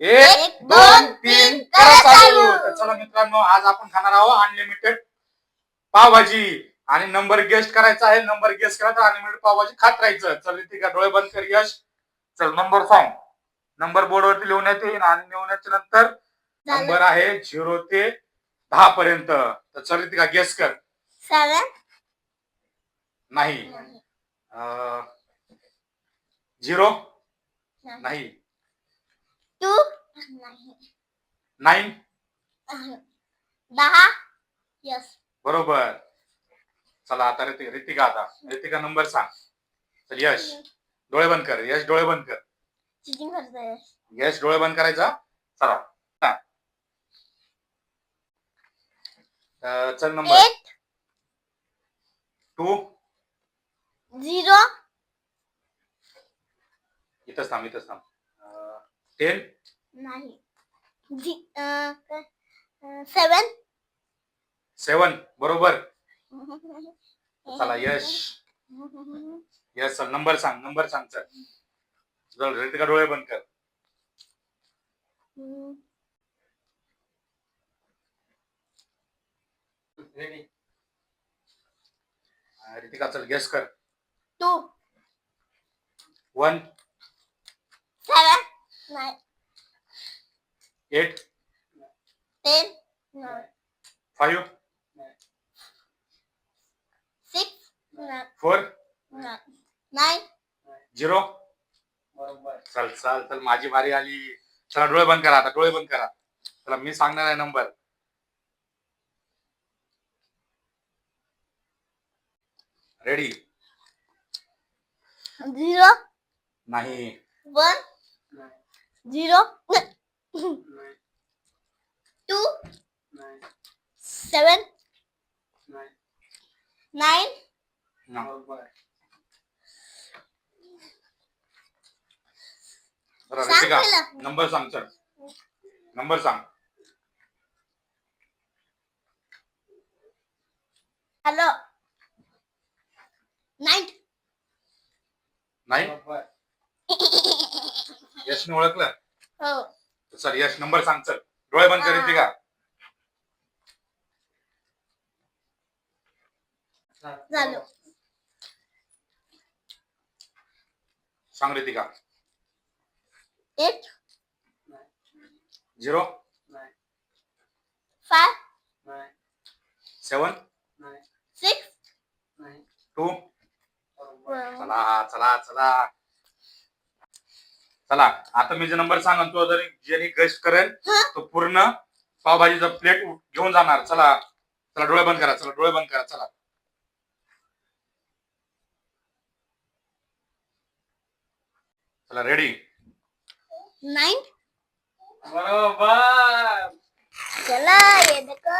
एक दोन तीन करा चालू. तर चला मित्रांनो आज आपण खाणार आहोत अनलिमिटेड पावभाजी. आणि नंबर गेस्ट करायचा आहे नंबर गेस्ट करायचा अनलिमिटेड पावभाजी खात राहायचं. चल ठीक आहे डोळे बंद कर यश. चल नंबर सांग नंबर बोर्डवरती लिहून येईल आणि लिहूनच्या नंतर नंबर आहे झिरो ते दहा पर्यंत. तर चल ती का गेस कर. नाही. झिरो? नाही. टू नाईन दहा? यस. बरोबर. चला आता ऋतिका ऋतिका आता. ऋतिका नंबर सांग. चल यश. डोळे बंद कर यश डोळे बंद कर. चिटिंग करतोय यश? डोळे बंद करायचा? चला. अं, चल नंबर. Eight to. झिरो. इथंच थांब इथंच थांब. टेन नाही. सेवन सेवन बरोबर. चला यश. यश चल नंबर सांग नंबर सांग चल. चल ऋतिका डोळे बंद कर. अं, ऋतिका चल गेस कर. Two one nine eight ten five six four nine zero चल चल चल माझी बारी आली. चला डोळे बंद करा आता डोळे बंद करा. चला मी सांगणार आहे नंबर. रेडी झिरो नाही. One zero two seven nine पहिलं. नंबर सांग चल. नंबर सांग. हॅलो नाईन नाही यशने ओळखलं? हो. चल यश नंबर सांग चल. डोळे बंद कर हा. ऋतिका झालं. सांग Ritika eight zero. Five. Seven. Six. Two. चला चला चला. चला आता मी जे नंबर सांगन तो जर ज्याने गेस्ट करेल हा. तो पूर्ण पावभाजीचा प्लेट घेऊन जाणार. चला चला डोळे बंद करा चला डोळे बंद करा चला. चला रेडी नाईन बरोबर. चला ये देखो